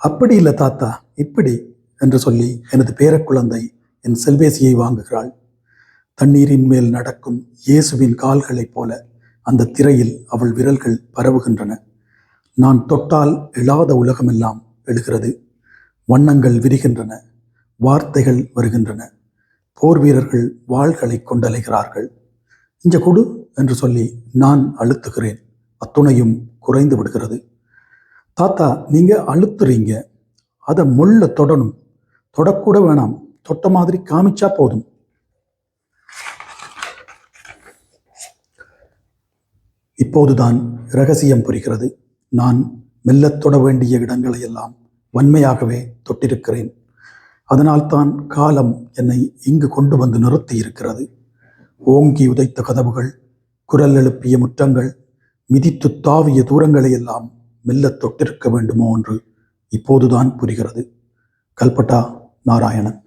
அப்படி இல்லை தாத்தா இப்படி என்று சொல்லி எனது பேரக்குழந்தை என் செல்வேசியை வாங்குகிறாள். தண்ணீரின் மேல் நடக்கும் இயேசுவின் கால்களைப் போல அந்த திரையில் அவள் விரல்கள் பரவுகின்றன. நான் தொட்டால் எழாத உலகமெல்லாம் எழுகிறது. வண்ணங்கள் விரிகின்றன வார்த்தைகள் வருகின்றன. போர் வீரர்கள் வாள்களை கொண்டலைகிறார்கள். இஞ்ச கொடு என்று சொல்லி நான் அழுத்துகிறேன். அத்துணையும் குறைந்து விடுகிறது. தாத்தா நீங்கள் அழுத்துறீங்க. அதை முள்ள தொடணும். தொடக்கூட வேணாம். தொட்ட மாதிரி காமிச்சா போதும். இப்போதுதான் ரகசியம் புரிகிறது. நான் மெல்லத் தொட வேண்டிய இடங்களை எல்லாம் வன்மையாகவே தொட்டிருக்கிறேன். அதனால்தான் காலம் என்னை இங்கு கொண்டு வந்து நிறுத்தி இருக்கிறது ஓங்கி உதைத்த கதவுகள் குரல் எழுப்பிய முற்றங்கள் மிதித்து தாவிய தூரங்களை எல்லாம் மெல்லத் தொட்டிருக்க வேண்டுமோ என்று இப்போதுதான் புரிகிறது. கல்பட்டா நாராயணன்.